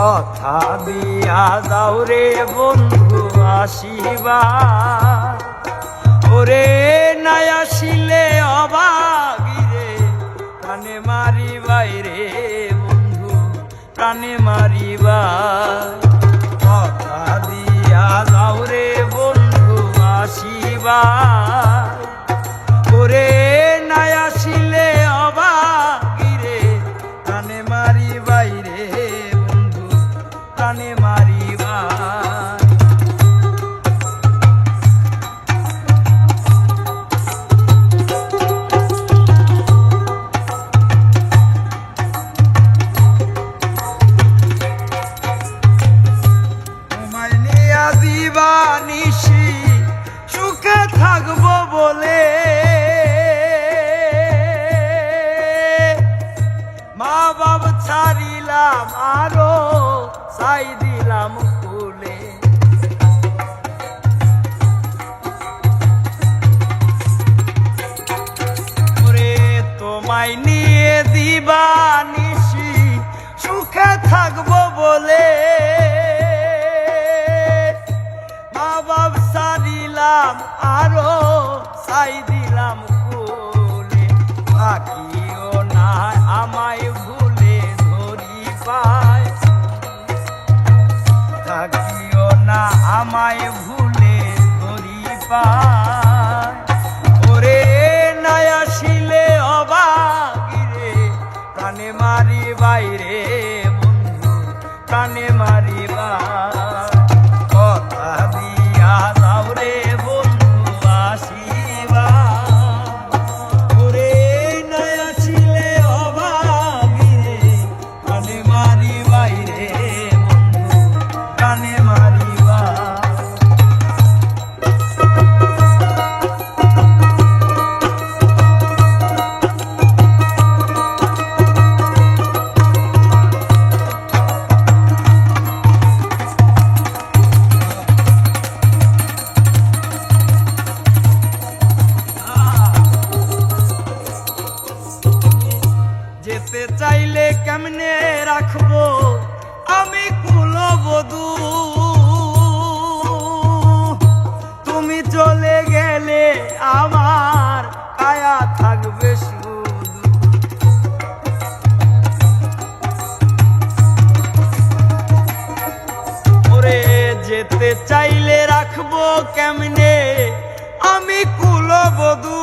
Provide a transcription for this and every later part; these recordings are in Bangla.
কথা দিয়া যাও রে বন্ধু, আসিবা। ওরে নাই আসিলে অবাগিরে, প্রাণে মারিবাই রে বন্ধু, প্রাণে মারিবা কথা দিয়া যাও রে বন্ধু, আসিবা। ওরে আরও চাই দিলাম ফুলে। ওরে তোমায় নিয়ে দিবা নিশি সুখে থাকব বলে পায় ওরে নাই আসিলে অবাগিরে প্রাণে মারি বাইরে রাখব, আমি কুলবধূ। তুমি চলে গেলে আমার কায়া থাকবে যেতে চাইলে রাখব কেমনে? আমি কুলবধূ।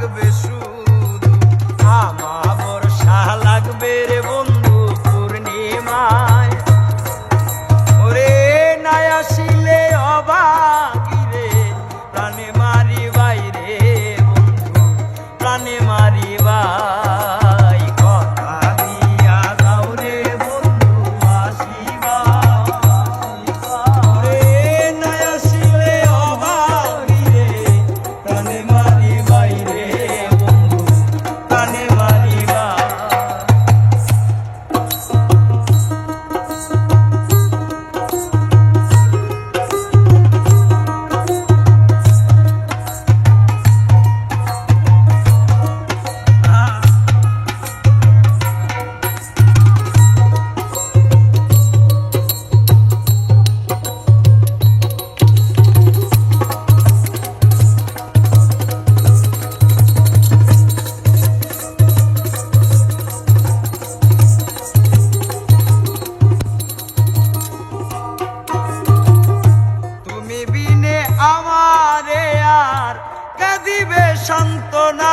কায়া থাকবে কাঁদিবে সান্ত্বনা।